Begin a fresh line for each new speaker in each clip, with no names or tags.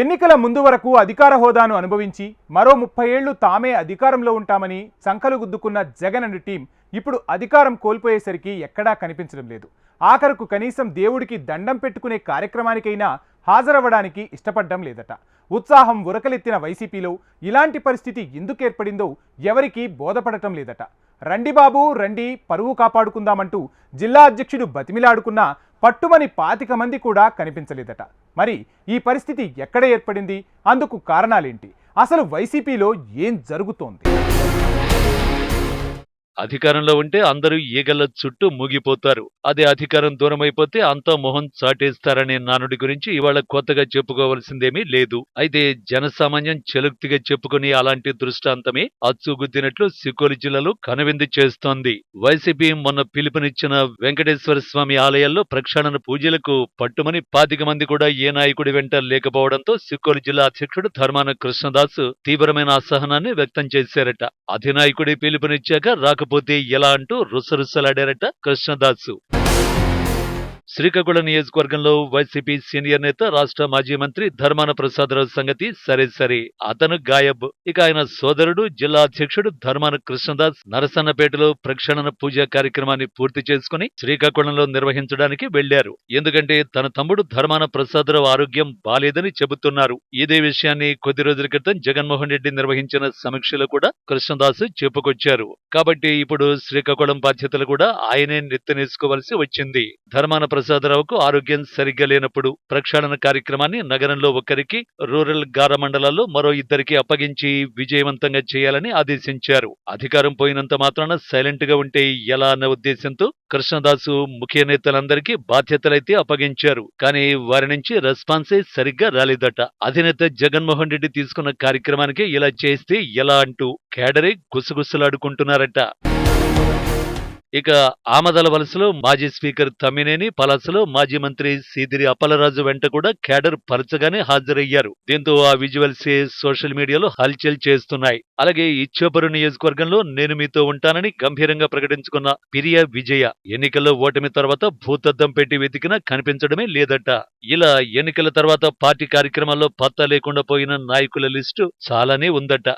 ఎన్నికల ముందు వరకు అధికార హోదాను అనుభవించి మరో ముప్పై ఏళ్ళు తామే అధికారంలో ఉంటామని సంకలు గుద్దుకున్న జగన్ అండ్ టీం ఇప్పుడు అధికారం కోల్పోయేసరికి ఎక్కడా కనిపించడం లేదు. ఆఖరకు కనీసం దేవుడికి దండం పెట్టుకునే కార్యక్రమానికైనా హాజరవ్వడానికి ఇష్టపడ్డం లేదట. ఉత్సాహం ఉరకలెత్తిన వైసీపీలో ఇలాంటి పరిస్థితి ఎందుకు ఏర్పడిందో ఎవరికీ బోధపడటం లేదట. రండి బాబు రండి పరువు కాపాడుకుందామంటూ జిల్లా అధ్యక్షుడు బతిమిలాడుకున్న పట్టుమని పాతిక మంది కూడా కనిపించలేదట. మరి ఈ పరిస్థితి ఎక్కడ ఏర్పడింది? అందుకు కారణాలేంటి? అసలు వైసీపీలో ఏం జరుగుతోంది?
అధికారంలో ఉంటే అందరూ ఈగల చుట్టూ మూగిపోతారు. అదే అధికారం దూరం అయిపోతే అంతా మొహం చాటేస్తారనే నానుడి గురించి ఇవాళ కొత్తగా చెప్పుకోవాల్సిందేమీ లేదు. అయితే జనసామాన్యం చెలుక్తిగా చెప్పుకుని అలాంటి దృష్టాంతమే అచ్చుగుద్దినట్లు సికోలి జిల్లాలో కనువిందు చేస్తోంది. వైసీపీ మొన్న పిలుపునిచ్చిన వెంకటేశ్వర స్వామి ఆలయాల్లో ప్రక్షాళన పూజలకు పట్టుమని పాతిక మంది కూడా ఏ నాయకుడి వెంట లేకపోవడంతో సిక్కోలు జిల్లా అధ్యక్షుడు ధర్మాన కృష్ణదాస్ తీవ్రమైన అసహనాన్ని వ్యక్తం చేశారట. అధినాయకుడి పిలుపునిచ్చాక లేకపోతే ఎలా అంటూ రుసరుసలాడారట కృష్ణదాసు. శ్రీకాకుళం నియోజకవర్గంలో వైసీపీ సీనియర్ నేత రాష్ట్ర మాజీ మంత్రి ధర్మాన ప్రసాదరావు సంగతి సరే సరే. అతను గాయబ్. ఇక ఆయన సోదరుడు జిల్లా అధ్యక్షుడు ధర్మాన కృష్ణదాస్ నరసన్నపేటలో ప్రక్షాళన పూజ కార్యక్రమాన్ని పూర్తి చేసుకుని శ్రీకాకుళంలో నిర్వహించడానికి వెళ్ళారు ఎందుకంటే తన తమ్ముడు ధర్మాన ప్రసాదరావు ఆరోగ్యం బాలేదని చెబుతున్నారు. ఇదే విషయాన్ని కొద్ది రోజుల క్రితం జగన్మోహన్ రెడ్డి నిర్వహించిన సమీక్షలో కూడా కృష్ణదాస్ చెప్పుకొచ్చారు. కాబట్టి ఇప్పుడు శ్రీకాకుళం బాధ్యతలు కూడా ఆయనే నెత్తనేసుకోవలసి వచ్చింది. ధర్మాన ప్రసాదరావుకు ఆరోగ్యం సరిగ్గా లేనప్పుడు ప్రక్షాళన కార్యక్రమాన్ని నగరంలో ఒకరికి రూరల్ గార మండలాల్లో మరో ఇద్దరికి అప్పగించి విజయవంతంగా చేయాలని ఆదేశించారు. అధికారం పోయినంత మాత్రాన సైలెంట్గా ఉంటే ఎలా అన్న ఉద్దేశంతో కృష్ణదాసు ముఖ్య నేతలందరికీ బాధ్యతలైతే అప్పగించారు. కానీ వారి నుంచి రెస్పాన్సే సరిగ్గా రాలేదట. అధినేత జగన్మోహన్ రెడ్డి తీసుకున్న కార్యక్రమానికి ఇలా చేస్తే ఎలా అంటూ కేడరే గుసగుసలాడుకుంటున్నారట. ఇక ఆమదల వలసలో మాజీ స్పీకర్ తమ్మినేని పలాసలో మాజీ మంత్రి సీదిరి అప్పలరాజు వెంట కూడా క్యాడర్ పరచగానే హాజరయ్యారు. దీంతో ఆ విజువల్స్ సోషల్ మీడియాలో హల్చల్ చేస్తున్నాయి. అలాగే ఇచ్చాపురం నియోజకవర్గంలో నేను మీతో ఉంటానని గంభీరంగా ప్రకటించుకున్న పిరియా విజయ ఎన్నికల్లో ఓటమి తర్వాత భూతద్దం పెట్టి వెతికినా కనిపించడమే లేదట. ఇలా ఎన్నికల తర్వాత పార్టీ కార్యక్రమాల్లో పత్తా లేకుండా పోయిన నాయకుల లిస్టు చాలానే ఉందట.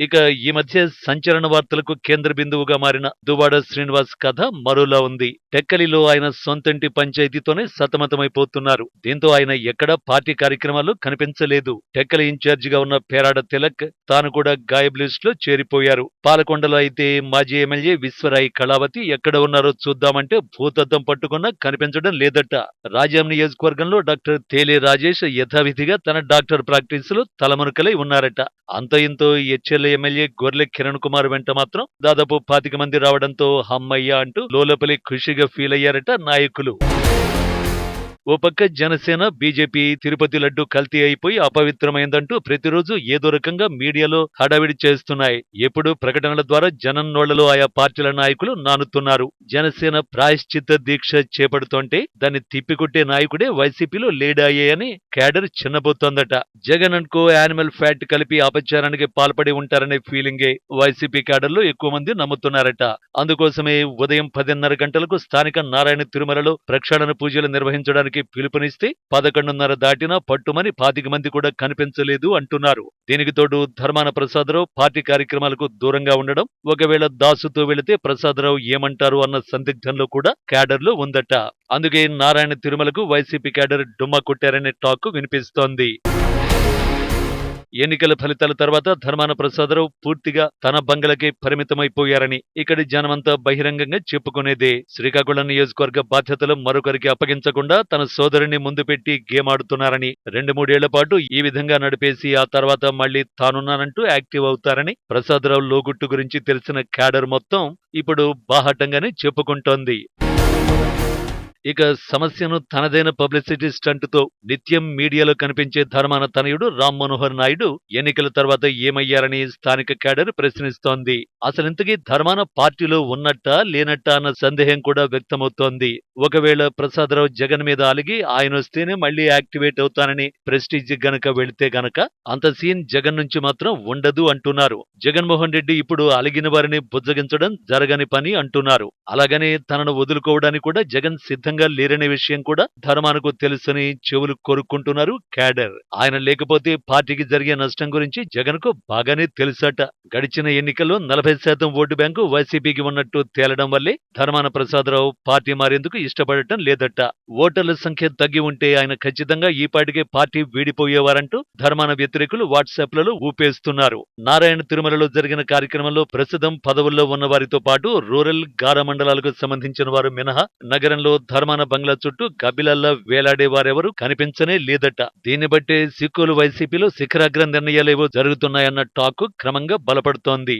ఇక ఈ మధ్య సంచలన వార్తలకు కేంద్ర బిందువుగా మారిన దువాడ శ్రీనివాస్ కథ మరోలా ఉంది. టెక్కలిలో ఆయన సొంతంటి పంచాయతీతోనే సతమతమైపోతున్నారు. దీంతో ఆయన ఎక్కడా పార్టీ కార్యక్రమాల్లో కనిపించలేదు. టెక్కలి ఇన్ఛార్జిగా ఉన్న పేరాడ తిలక్ తాను కూడా గాయబ్ లిస్ట్లో చేరిపోయారు. పాలకొండలో అయితే మాజీ ఎమ్మెల్యే విశ్వరాయి కళావతి ఎక్కడ ఉన్నారో చూద్దామంటే భూతద్దం పట్టుకున్నా కనిపించడం లేదట. రాజాం నియోజకవర్గంలో డాక్టర్ తేలే రాజేష్ యథావిధిగా తన డాక్టర్ ప్రాక్టీస్లో తలమునకలై ఉన్నారట. అంత ఇంతో హెచ్ఎల్ ఎమ్మెల్యే గొర్లె కిరణ్ కుమార్ వెంట మాత్రం దాదాపు పాతిక మంది రావడంతో హమ్మయ్య అంటూ లోలోపలి ఖుషిగా ఫీల్ అయ్యారట నాయకులు. ఓ పక్క జనసేన బీజేపీ తిరుపతి లడ్డు కల్తీ అయిపోయి అపవిత్రమైందంటూ ప్రతిరోజు ఏదో రకంగా మీడియాలో హడావిడి చేస్తున్నాయి. ఎప్పుడు ప్రకటనల ద్వారా జనం నోళ్ళలో ఆయా పార్టీల నాయకులు నానుతున్నారు. జనసేన ప్రాయశ్చిత్త దీక్ష చేపడుతోంటే దాన్ని తిప్పికొట్టే నాయకుడే వైసీపీలో లీడాయే అని క్యాడర్ చిన్నబోతోందట. జగన్ అనుకో యానిమల్ ఫ్యాట్ కలిపి అపచారానికి పాల్పడి ఉంటారనే ఫీలింగే వైసీపీ క్యాడర్లో ఎక్కువ మంది నమ్ముతున్నారట. అందుకోసమే ఉదయం పదిన్నర గంటలకు స్థానిక నారాయణ తిరుమలలో ప్రక్షాళన పూజలు నిర్వహించడానికి పిలుపునిస్తే పదకొండున్నర దాటినా పట్టుమని పాతిక మంది కూడా కనిపించలేదు అంటున్నారు. దీనికి తోడు ధర్మాన ప్రసాదరావు పార్టీ కార్యక్రమాలకు దూరంగా ఉండడం ఒకవేళ దాసుతో వెళితే ప్రసాదరావు ఏమంటారు అన్న సందిగ్ధంలో కూడా క్యాడర్లు ఉందట. అందుకే నారాయణ తిరుమలకు వైసీపీ క్యాడర్ డుమ్మా కొట్టారనే టాక్ వినిపిస్తోంది. ఎన్నికల ఫలితాల తర్వాత ధర్మాన ప్రసాదరావు పూర్తిగా తన బంగలకే పరిమితమైపోయారని ఇక్కడి జనమంతా బహిరంగంగా చెప్పుకునేదే. శ్రీకాకుళం నియోజకవర్గ బాధ్యతలు మరొకరికి అప్పగించకుండా తన సోదరుని ముందు పెట్టి గేమ్ ఆడుతున్నారని రెండు మూడేళ్ళ పాటు ఈ విధంగా నడిపేసి ఆ తర్వాత మళ్ళీ తానున్నానంటూ యాక్టివ్ అవుతారని ప్రసాదరావు లోగుట్టు గురించి తెలిసిన క్యాడర్ మొత్తం ఇప్పుడు బాహటంగానే చెప్పుకుంటోంది. ఇక సమస్యను తనదైన పబ్లిసిటీ స్టంట్తో నిత్యం మీడియాలో కనిపించే ధర్మాన తనయుడు రామ్ మనోహర్ నాయుడు ఎన్నికల తర్వాత ఏమయ్యారని స్థానిక క్యాడర్ ప్రశ్నిస్తోంది. అసలింతకీ ధర్మాన పార్టీలో ఉన్నట్ట లేనట్ట అన్న సందేహం కూడా వ్యక్తమవుతోంది. ఒకవేళ ప్రసాదరావు జగన్ మీద అలిగి ఆయన వస్తేనే మళ్ళీ యాక్టివేట్ అవుతానని ప్రెస్టీజ్ గనక వెళితే గనక అంత సీన్ జగన్ నుంచి మాత్రం ఉండదు అంటున్నారు. జగన్మోహన్ రెడ్డి ఇప్పుడు అలిగిన వారిని బుజ్జగించడం జరగని పని అంటున్నారు. అలాగని తనను వదులుకోవడానికి కూడా జగన్ సిద్ధం సిద్ధంగా లేరనే విషయం కూడా ధర్మానకు తెలుసని చెవులు కొరుక్కుంటున్నారు క్యాడర్. ఆయన లేకపోతే పార్టీకి జరిగే నష్టం గురించి జగన్కు బాగానే తెలుసట. గడిచిన ఎన్నికల్లో నలభై శాతం ఓటు బ్యాంకు వైసీపీకి ఉన్నట్టు తేలడం వల్లే ధర్మాన ప్రసాదరావు పార్టీ మారేందుకు ఇష్టపడటం లేదట. ఓటర్ల సంఖ్య తగ్గి ఉంటే ఆయన ఖచ్చితంగా ఈ పాటికే పార్టీ వీడిపోయేవారంటూ ధర్మాన వ్యతిరేకులు వాట్సాప్లలో ఊపేస్తున్నారు. నారాయణ తిరుమలలో జరిగిన కార్యక్రమంలో ప్రస్తుతం పదవుల్లో ఉన్న వారితో పాటు రూరల్ గార మండలాలకు సంబంధించిన వారు మినహా నగరంలో ధర్మాన బంగ్లా చుట్టూ గబిలల్లా వేలాడే వారెవరూ కనిపించనే లేదట. దీన్ని బట్టే సిక్కులు వైసీపీలో శిఖరాగ్ర నిర్ణయాలేవో జరుగుతున్నాయన్న టాక్ క్రమంగా బలపడుతోంది.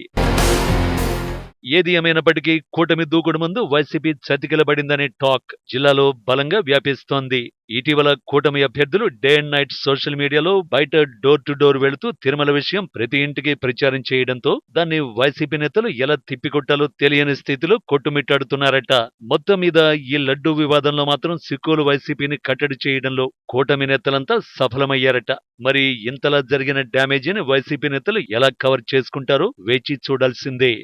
ఏది ఏమైనప్పటికీ కూటమి దూకుడు ముందు వైసీపీ చతికిలబడిందనే టాక్ జిల్లాలో బలంగా వ్యాపిస్తోంది. ఇటీవల కూటమి అభ్యర్థులు డే అండ్ నైట్ సోషల్ మీడియాలో బయట డోర్ టు డోర్ వెళుతూ తిరుమల విషయం ప్రతి ఇంటికి ప్రచారం చేయడంతో దాన్ని వైసీపీ నేతలు ఎలా తిప్పికొట్టాలో తెలియని స్థితిలో కొట్టుమిట్టాడుతున్నారట. మొత్తం మీద ఈ లడ్డూ వివాదంలో మాత్రం సిక్కులు వైసీపీని కట్టడి చేయడంలో కూటమి నేతలంతా సఫలమయ్యారట. మరి ఇంతలా జరిగిన డ్యామేజీని వైసీపీ నేతలు ఎలా కవర్ చేసుకుంటారో వేచి చూడాల్సిందే.